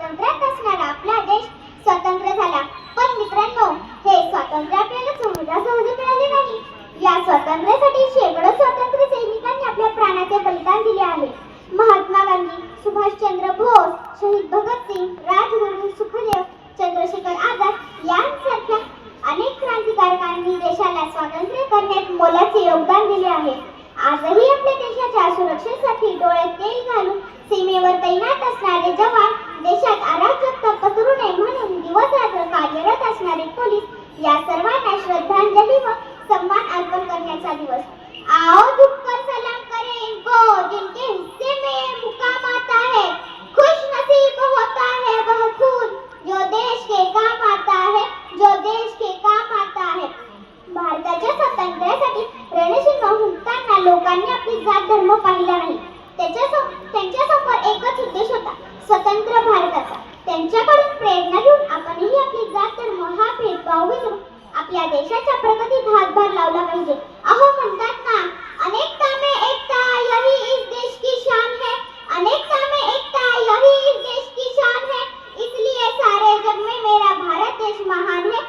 स्वातंत्र्यात असणारा आपला देश स्वतंत्र झाला. पण मित्रांनो हे स्वातंत्र्य आपल्याला सहजासहजी मिळाले नाही. या स्वातंत्र्यासाठी शेकडो स्वातंत्र्य सैनिकांनी आपल्या प्राणाचे बलिदान दिले आहे. महात्मा गांधी सुभाषचंद्र बोस शहीद भगतसिंग राजगुरू सुखदेव चंद्रशेखर आझाद यांसारख्या अनेक क्रांतिकारकांनी देशाला स्वातंत्र्य करण्यात मोलाचे योगदान दिले आहे. आजही आपल्या देशाच्या सुरक्षेसाठी डोळ्यात तेल घालून सीमेवर तैनात असणारे जवान देश या सर्वांना श्रद्धांजली व सन्मान अर्पण करण्याचा दिवस. आओ झुककर सलाम करें वो जिनके हिस्से में मुकाम आता है खुश नसीब होता है वह खून. जो देश के काम आता है जो देश के काम आता है. भारताच्या स्वातंत्र्यासाठी रणशिंग हुंकताना लोकांनी आपली जात धर्म पाहिला नाही. त्याच्या त्यांच्यासमोर एकच उद्देश होता स्वतंत्र भारत. पाहिजे अहो म्हणतात ना अनेकता में एकता, यही इस देश की शान है। अनेकता में एकता, यही इस देश की शान है। इसलिए सारे जग में मेरा भारत देश महान है।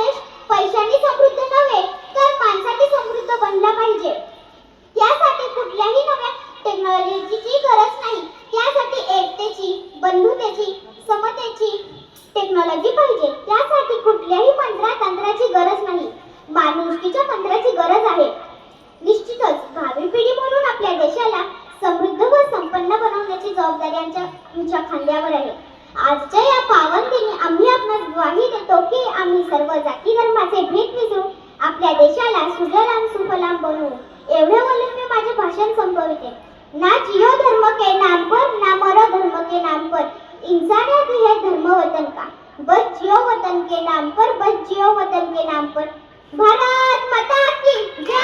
देश पैशांनी समृद्ध नव्हे तर माणसाने समृद्ध बनला पाहिजे. त्यासाठी कुठल्याही नव्या टेक्नॉलॉजीची गरज नाही. त्यासाठी एकतेची बंधुतेची समतेची टेक्नॉलॉजी पाहिजे. त्यासाठी कुठल्याही मंत्रा तंत्राची गरज नाही. माणुसकीच्या मंत्राची गरज आहे. निश्चितच भावी पिढी म्हणून आपल्या देशाला समृद्ध व संपन्न बनवण्याची जबाबदारी आमच्या खांद्यावर आहे. आजच्या या पावन दिनी आम्ही आपणास ग्वाही देतो की आम्ही सर्व जाती धर्माचे भेद विसरून आपल्या देशाला सुजलाम सुफलाम बनवू एवढे बोलून मी माझे भाषण संपविते ना जियो धर्म के नाम पर ना मरो धर्म के नाम पर इंसानियत है धर्म वतन का बस जियो वतन के नाम पर बस जियो वतन के नाम पर। भारत माता की जय।